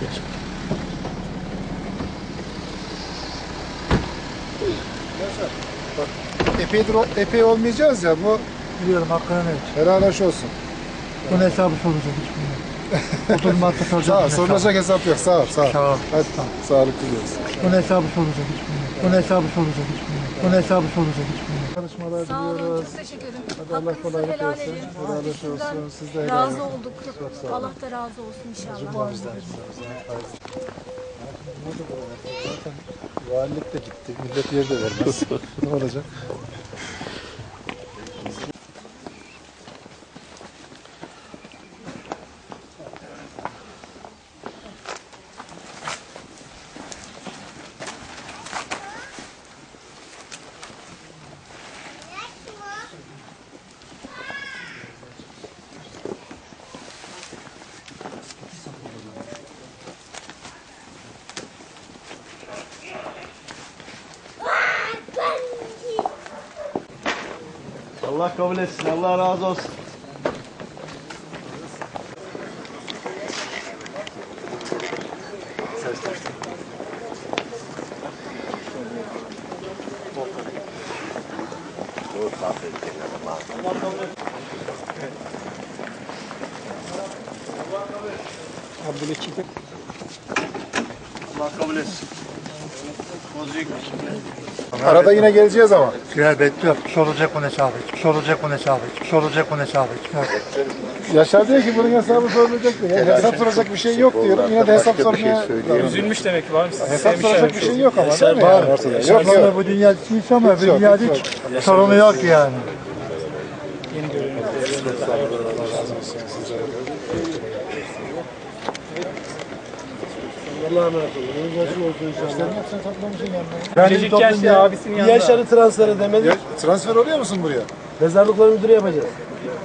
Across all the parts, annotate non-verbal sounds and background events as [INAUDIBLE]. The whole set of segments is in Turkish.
Geç. Bak, epey olmayacağız ya bu. Biliyorum hakkını evet. Helal hoş olsun. Bunun hesabı soracak hiç bilmiyorum. Şey [LAUGHS] Oturmakta soracak. sağ ol, şey sorulacak hesap yok. Sağ ol, sağ ol. Sağ ol. Hadi, sağ sağlık diliyoruz. Bunun hesabı soracak hiç bilmiyorum. Şey Bunun hesabı soracak hiç bilmiyorum. Bunun hesabı sorulacak hiç bilmiyorum. Çalışmalar Sağ olun, diliyoruz. çok teşekkür ederim. Hadi Allah Hakkınızı kolaylık helal versin. edin. Helal hoş Sizden olsun. Siz de helal Razı edin. olduk. sağ olun. Allah da razı olsun inşallah. Zaten valilik de gitti. Millet yer de vermez. [LAUGHS] ne olacak? Allah kabul etsin. Allah razı olsun. Allah kabul etsin. Bozuyuk Arada yine geleceğiz ama. Ya bekliyor. Sorulacak bunun hesabı. Sorulacak bunun hesabı. Sorulacak bunun hesabı. Yaşar diyor ki bunun hesabı sorulacak diyor. Ya, hesap soracak bir şey yok diyorum. Yine de hesap sormaya... Üzülmüş demek ki var mı? Hesap soracak bir şey yok ama değil mi? Yani ortada. Yok yok. Bu dünya hiç ama Hiç bu yok, dünyada hiç hiç sorunu yok yani. İşlerini hepsini toplamışsın yanına. Ben Çocuk yaşlı abisinin yanında. Yaşarı transfer edemedik. Ya, transfer oluyor musun buraya? Mezarlıkları müdürü yapacağız.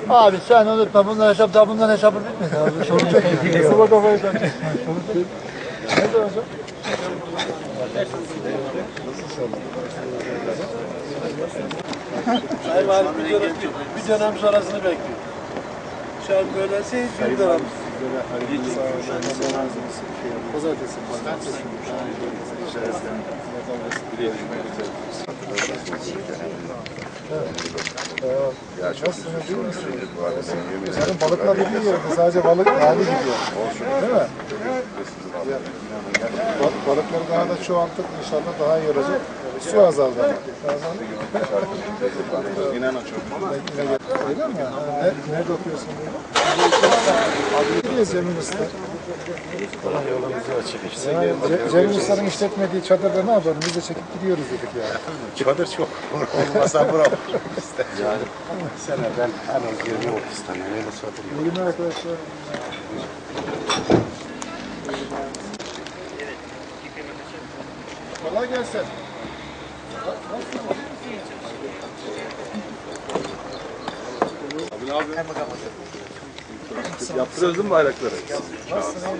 Abi sen unutma bundan hesap daha bundan hesabı bitmedi abi. Sorulacak. Hesaba kafayı tak. Nerede hocam? Sayın Valim bir dönem, bir dönem sonrasını bekliyor. Şu an böyle şey bir dönem. Pazartesi. Nasılsınız değil misiniz? Senin yiyor. Sadece balık hali gidiyor. Değil mi? Balıkları daha da çoğalttık inşallah daha iyi olacak. Su azaldı. Azaldı. Öyle mi? Ne- Nerede okuyorsun bunu? Cemil Usta. Yolumuzu açık işte. Yani Ce- Cemil Usta'nın işletmediği çadırda ne yapalım? Biz de çekip gidiyoruz dedik yani. Çadır çok. [LAUGHS] Olmasa buram. İşte. Yani sene ben en az 20-30 tane öyle yok. Bugün arkadaşlar. Kolay gelsin. Yaptırıyoruz değil mi bayrakları? Nasılsın abi?